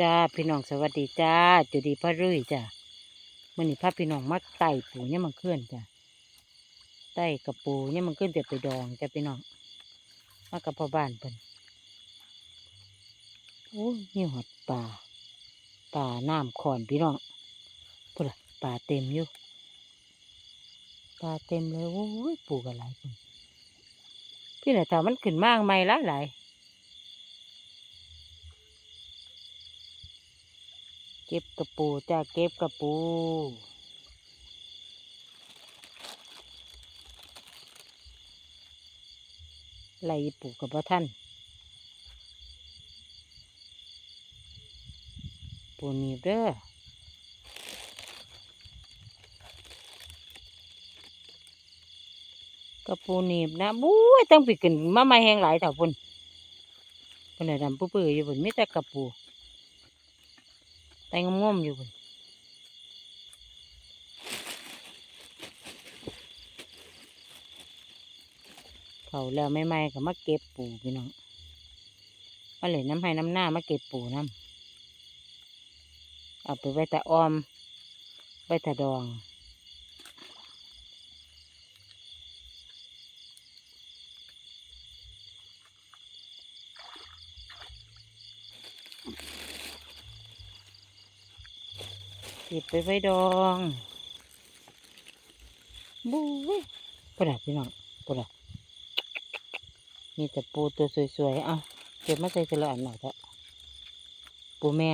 จ้าพี่น้องสวัสดีจ้าจุดีพระรุ่ยจ้ามื่อนี้พาพี่น้องมาไต่ปูเนี่ยมันเคลื่อนจ้าไต่กับปูเนี่ยมันขึ้นแต่ไปดองจ้าพี่น้องมากับพ่อบ้านเพิ่นโอ้ยนี่หอดป่าป่าน้ำขอนพี่น้องพุ่นละป่าเต็มอยู่ป่าเต็มเลยโอ้ยปูกันหลายคนพี่ไหนถามมันขึ้นมากไหม่ละหลาย เก็บกระปูจ้าเก็บกระปูไหลปูกับพ่ท่านปูนีเด้อกระปูหนีบนะบุ้ยต้องไปขึ้นมาไม่แห้งหลายเถอะพุ่นพุ่นน่ะดำปื้ออยู่พุ่นไม่แต่กระปู แต่งงมอยู่พุ่นเผาแล้วไม่ไม่ก็มาเก็บปูพี่น้องมาเลยน้ำให้น้ำหน้ามาเก็บปูน้ำเอาไปไว้แต่ออม ไว้แต่ดอง เก็บไปไว้ดองบู๊ยปลาพี่น้องปลามีแต่ปูตัวสวยๆ เอาเก็บมาใส่ทีละอันหน่อยเถอะปูแม่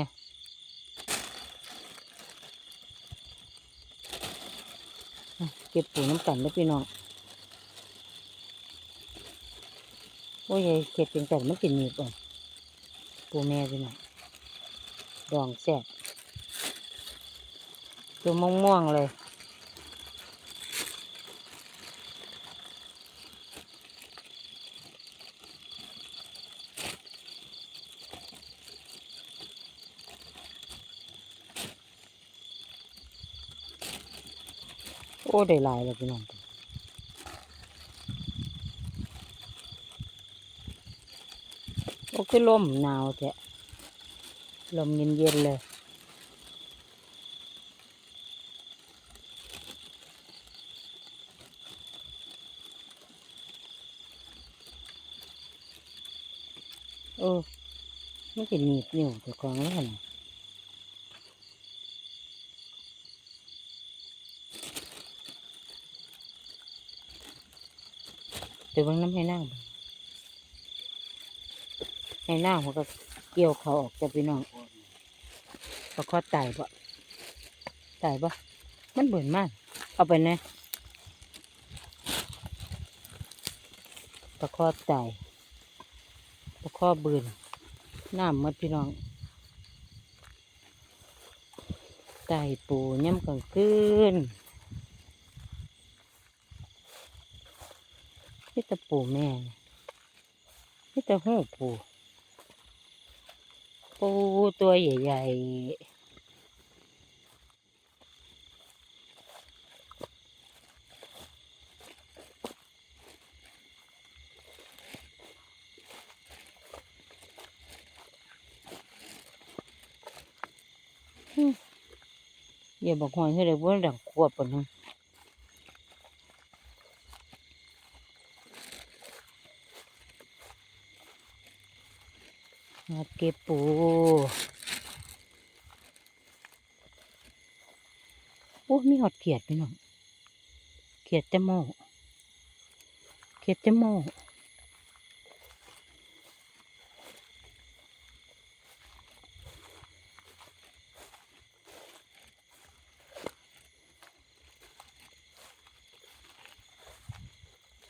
เก็บปูน้ำกันแล้วพี่น้องโอ้ยเก็บเป็นแต่มันกินหนีบอะปูแม่พี่น้องดองแซ่บ ตัวม่วงๆเลย โอ้ได้ลายแล้วพี่น้องโอ้คือลมหนาวแท้ลมเย็นๆเลย ออไม่กินหนีบนิ้วแต่ของแล้วนะเดี๋ยวบางน้ำให้นั่งให้นั่งมันก็เกี่ยวเขาออกจากพี่น้องประคอตายปะตายปะมันเบื่อมาก เอาไปนะประคอตายะข้อบืนน้ำมดพี่น้องไก่ปูย่ำกลางคืนนี่ตะปูแม่นี่ตะหูปูปูตัวใหญ่ๆ อย่าบอกหอยให้เลยว่าดังขวบปนึงมาเก็บปูโอ้มีหอดเขียดพี่น้องเขียดจะโม่เขียดจะโม่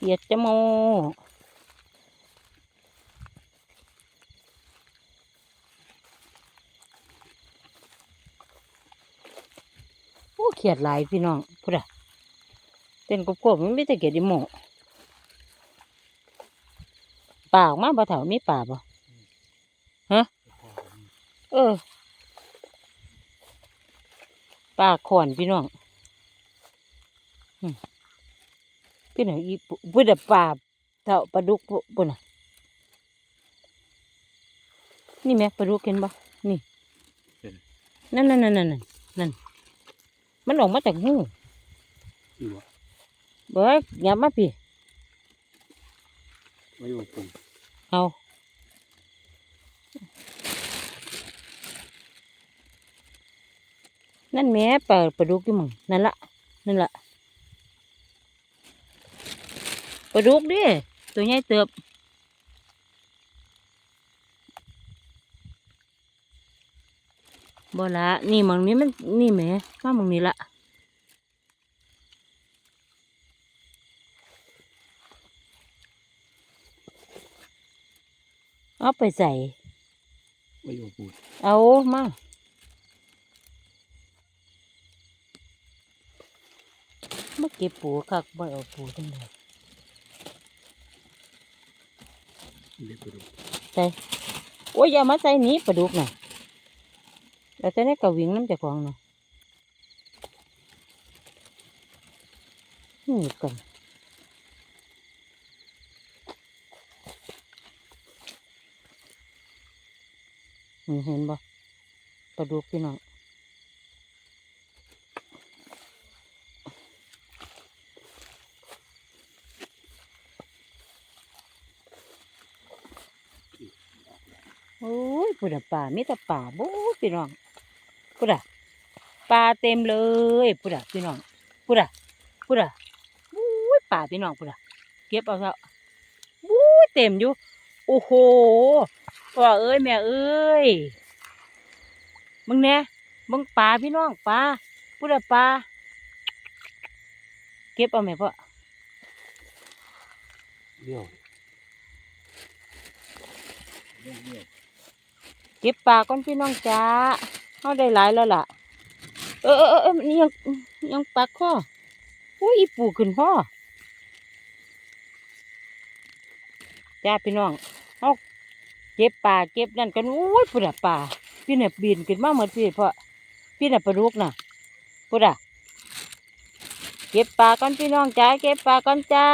เขียดจะโมโอ้เขียดหลายพี่น้องพูดอะเต้นกบๆมันไม่แต่เขียดอีโมป่าออกมาบ่เถามีป่าบ่ฮะเออปลาขอนพี่น้อง อืมพี่น้องอีปุพุดะปลาเท่าปลาดุกปุปุ่นน่ะนี่แม่ปลาดุกเห็นบ่นี่นั่นนั่นนั่นนั่นนั่นมันออกมาจากหูนี่บ่เบิกอย่ามาพี่ไว้อยู่ปุ่มเอานั่นแหม่ปลาปลาดุกอยู่มึงนั่นละนั่นละป ลาดุกดิตัวใหญ่เติบบ่ละนี่หมองนี้มันนี่แหม่มาหมองนี้ละเอาไปใส่ไว้อยู่ปุ่มเอามามาเก็บปูคักบ่เอาปูจังได เล็บไปดู ใส่โอ้ยอย่ามาใส่นี้ปลาดุกน่ะแล้วแต่ในกระวิงน้ำจากของน่ะนี่กันนี่เห็นบ่ปลาดุกพี่น้อง โอ้ยพุดอะป่ามีแต่ป่าบู๊พี่น้องพุดอะปลาเต็มเลยพุดอะพี่น้องพุดอะพุดอะบู๊ยป่าพี่น้องพุดอะเก็บเอาเถอะบู๊ยเต็มอยู่โอ้โหพ่อเอ้ยแม่เอ้ยมึงเนี่ยมึงปลาพี่น้องปลาพุดอะปลาเก็บเอาไหมพ่อเลี้ยวเลี้ยว ก็บปลาก่อนพี่น้องจ้าเขาได้หลายแล้วล่ะ เออเออเออนี่ยังยังปลาข้ออุ้ยปูขึ้นพ่อจ้าพี่น้องเขาเก็บปลาเก็บนั่นกันอุ้ยปุดะปลาพี่เนี่ยบินขึ้นมาเหมือนพี่เพราะพี่เนี่ยปลาดุกน่ะปุดอะเก็บปลาก่อนพี่น้องจ้าเก็บปลาก่อนจ้า